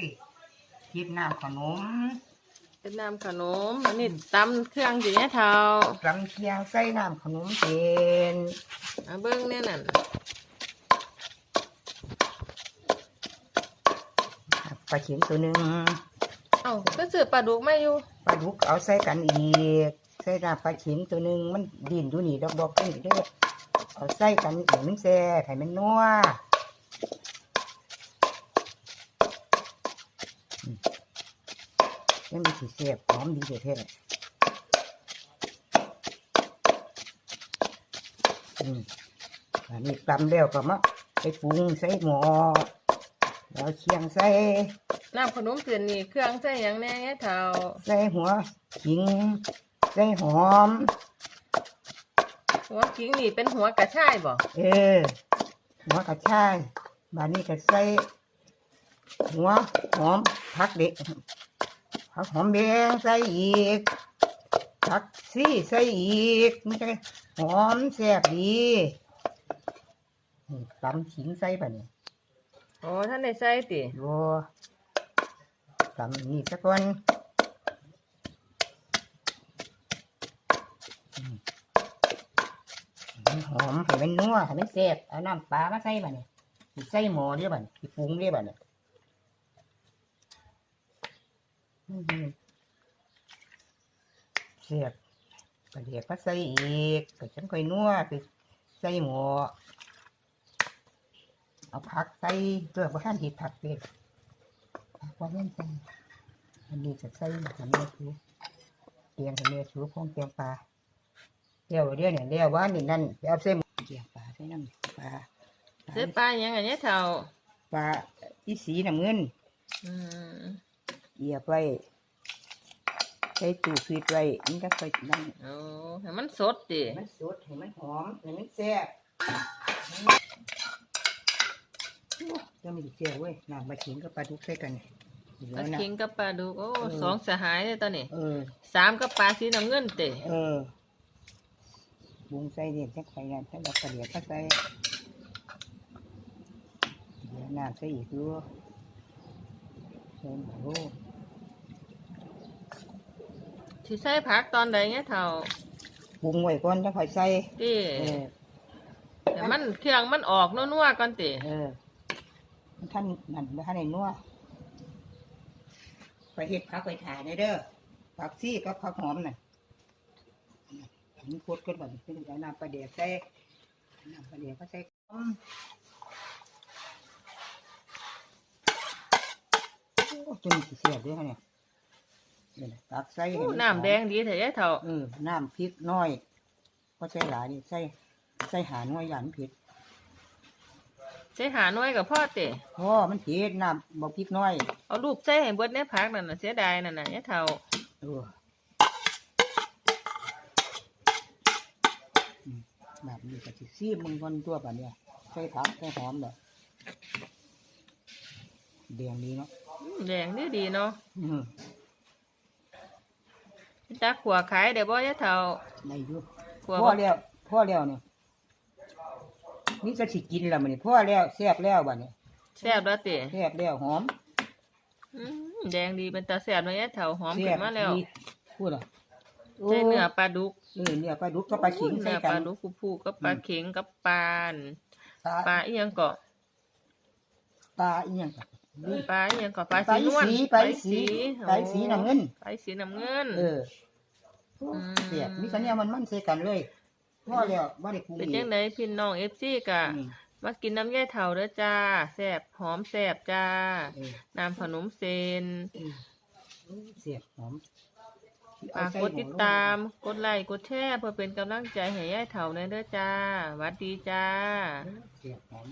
ยคิดน้ำขนมเป็นน้ำขนมอันนี้ตำเครื่องอยู่เนี่ยเท่ากำเคียงใส่น้ำขนมเป็นเอาเบิ้งเนี่ยนั่นปลาเข็มตัวหนึ่งเอ้าก็ซื้อปลาดุกมาอยู่ปลาดุกเอาใส่กันอีกใส่น้ำปลาเข็มตัวหนึ่งมันดินอยู่นี่ดอกๆนี่เด้อเอาใส่กันอีกมันแซ่บให้มันนัวอืม แล้วมันสิแซ่บหอมดีเท่ๆอืมอันนี้ตำแล้วก็มาไปปรุงใส่หม้อแล้วเคียงใส่น้ำขนมเปลี่ยนนี่เครื่องใส่หยังแน่เนี่ยเท่าใส่หัวขิงใส่หอม หัวขิงนี่เป็นหัวกระชายบ่เออ หัวกระชายบานนี้ก็ใส่หัวหอมผักเด็ก ผักหอมแดงใส่อีกผักซี่ใส่อีกมันจะหอมแซ่บดีนี่ตำขิงใส่ปะเนี่ยโอ้ท่านได้ใส่ติโยตำนี่สักคนอืมมันหอมให้มันนัวให้มันแซ่บเอาน้ำปลามาใส่บ่เนี่ยสิใส่หม้อเด้อบ่เนี่ยสิปรุงเด้อบ่เนี่ย อื้อหือแซ่บก็เรียกมาใส่อีกก็ฉันค่อยนัวไปใส่หม้อเอาผักใส่เพื่อบ่ทันเห็ดผักเป็ดผักว่าแม่นใส่อันนี้จะใส่ทำเนื้อชูเตรียมทำเนื้อชูพงเตรียมปลาเดี๋ยวเดี๋ยวเนี่ยเดี๋ยวว่านี่นั่นไปเอาเส้นเตรียมปลาใส่น้ำปลาปลาซื้อปลาหยังอันเนี่ยเท่าปลาอีสีน้ำเงิน อืม เหยียบไว้ใส่ตู้ฟรีดไว้มันก็ค่อยนั่นโอ้ให้มันสดติให้มันสดให้มันหอมให้มันแซ่บเจะมีแซ่บเว้ยน้ำมาขิงกับปลาดุกใส่กันเหลืปลาอนะขิงกับปลาดุกโอ้เออสองสหายเลยตอนนี้เออสามกับปลาสีน้ำเงินติเออบุงใส่เนี่ยจะไข่นั่นถ้าเรากระเดียดก็ใส่เดี๋ยวน้ำใส่อีกด้วยใส่หมู สิใส่ผักตอนใดเนี่ยเท่าปรุงไว้ก่อนจะค่อยใส่ติเออแต่มันเครื่องมันออกนัวๆก่อนติเออท่านนั่นบ่ท่านในนัวไปเฮ็ดผักไปถ่ายในเด้อผักซี่กับผักหอมน่ะมันพดกันแบบนี้เป็นเอาน้ำปลาเดียกใส่น้ำปลาเดียกก็ใส่อืมโอ้จนสิเสียบด้วยค่ะเนี่ย นี่แหละตักใส่ให้โอ้มัน้ำแดงดีเถอะยายเท่าเออน้ำพริกน้อยก็ใส่หลายนี่ใส่ใส่หาหน่วยหยันเผ็ดใส่หาหน่วยกับพ่อเตะเพราะมันเผ็ดน้ำบ่พริกน้อยเอาลูกใส่ให้เบิดในผักนั่นน่ะเสียดายนั่นน่ะยายเท่าเอออืมแบบนี้ก็สิซีมึงคนตัวแบบเนี้ยใส่ผักใส่หอมแบบแดงดีเนาะ อืมแดงดีดีๆเนาะ อืม จักขัวขายเดี๋ยวบ่ยายเท่าได้อยู่ขัวพ่อแล้วพ่อแล้วเนี่ยนี่จะสิกินแล้วมันนี่พ่อแล้วแซ่บแล้วบัดนี้แซ่บแล้วเตะแซ่บแล้วหอมอืมแดงดีเป็นตาแซ่บเนาะยายเท่าหอมแซ่ขึ้บนมาแล้วดีพูดอะใส่เนื้อปลาดุกเออเนื้อปลาดุกก็ปลาขิงใส่เนื้อกัปลานดุกผู้ๆกับปลาเข็งกับปลาอั่นปลาปลาอีหยังเกาะปลาอีหยังปลาอีหยังเกาะปลาปลาสีนวลสีปลาสีปลาสีน้ำเงิน ปลาสีน้ำเงิน เอออืม เสียบมีสัญญามันมันใส่กันเลยพ่อแล้วบ่ได้ปรุงเป็นอีจักงไดพี่น้อง FC กะ อืมมากินน้ำยายเท่าเด้อจ้าแซ่บหอมแซ่บจ้า เออน้ำขนมเซนเออเสียบหอมฝากกดติดตาม กดไลค์ กดแชร์เพื่อเป็นกำลังใจให้ยายเถ่าในอยเด้อจ้าหวัดดีจ้า เสียบหอม